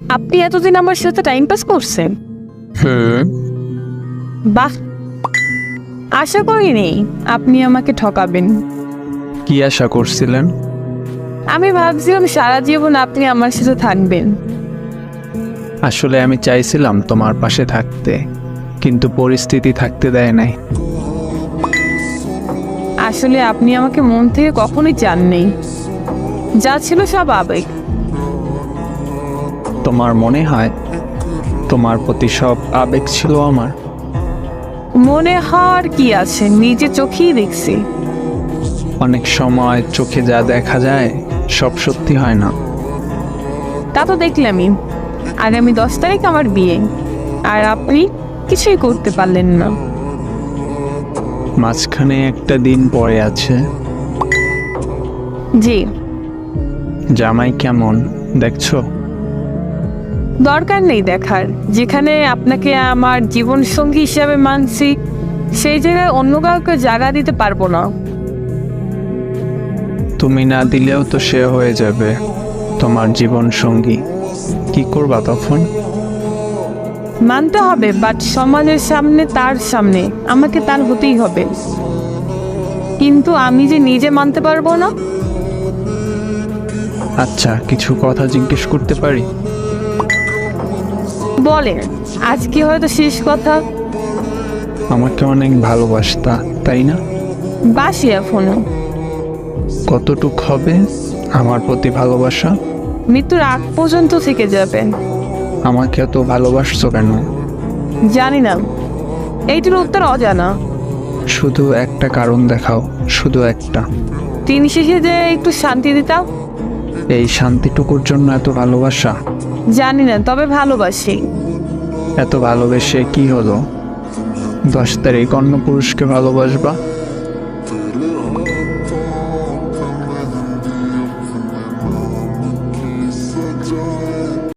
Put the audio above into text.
আপনি এতদিন আমার সাথে টাইম পাস করছেন? হুম বাহ। আশা করিনি আপনি আমাকে ঠকাবেন। কি আশা করছিলেন? আমি ভাবছিলাম সারা জীবন আপনি আমার সাথে থাকবেন। আসলে আমি চাইছিলাম তোমার পাশে থাকতে কিন্তু পরিস্থিতি থাকতে দেয় নাই। আসলে আপনি আমাকে মন থেকে কখনোই চাননি। যা ছিল সব আবেগ। তোমার মনে হয় তোমার প্রতি সব আবেগ ছিল আমার? মনে হওয়ার কি আছে? নিজে চোখেই দেখছি। অনেক সময় চোখে যা দেখা যায় সব সত্যি হয় না। তা তো দেখলামই। আগামী দশ তারিখ আমার বিয়ে। আর আপনি কিছুই করতে পারলেন না। মাঝখানে একটা দিন পরে আছে। জি। জামাই কেমন? দেখছ? দরকার নেই দেখার। যেখানে আপনাকে আমার জীবন সঙ্গী হিসাবে মানছি সেই জায়গায় অন্য কাউকে জায়গা দিতে পারব না। তুমি না দিলেও তো সে হয়ে যাবে তোমার জীবন সঙ্গী কি করবা তখন? মানতে হবে বাট সমাজের সামনে তার সামনে আমাকে তার হতেই হবে। কিন্তু আমি যে নিজে মানতে পারব না? আচ্ছা কিছু কথা জিজ্ঞেস করতে পারি? বলেন আজকে হয়তো শেষ কথা। আমাকে অনেক ভালোবাসতা তাই না? বাসি এখনও। কতটুক হবে আমার প্রতি ভালোবাসা? মৃত্যুর আগ পর্যন্ত থেকে যাবেন আমাকে এত ভালোবাসছো কেন? জানি না। এইটির উত্তর অজানা। শুধু একটা কারণ দেখাও শুধু একটা। দিন শেষে যে একটু শান্তি দিতাম? এই শান্তিটুকুর জন্য এত ভালোবাসা? জানি না তবে ভালোবাসি। এত ভালোবেসে কি হলো? দশ তারিখ অন্য পুরুষকে ভালোবাসবা?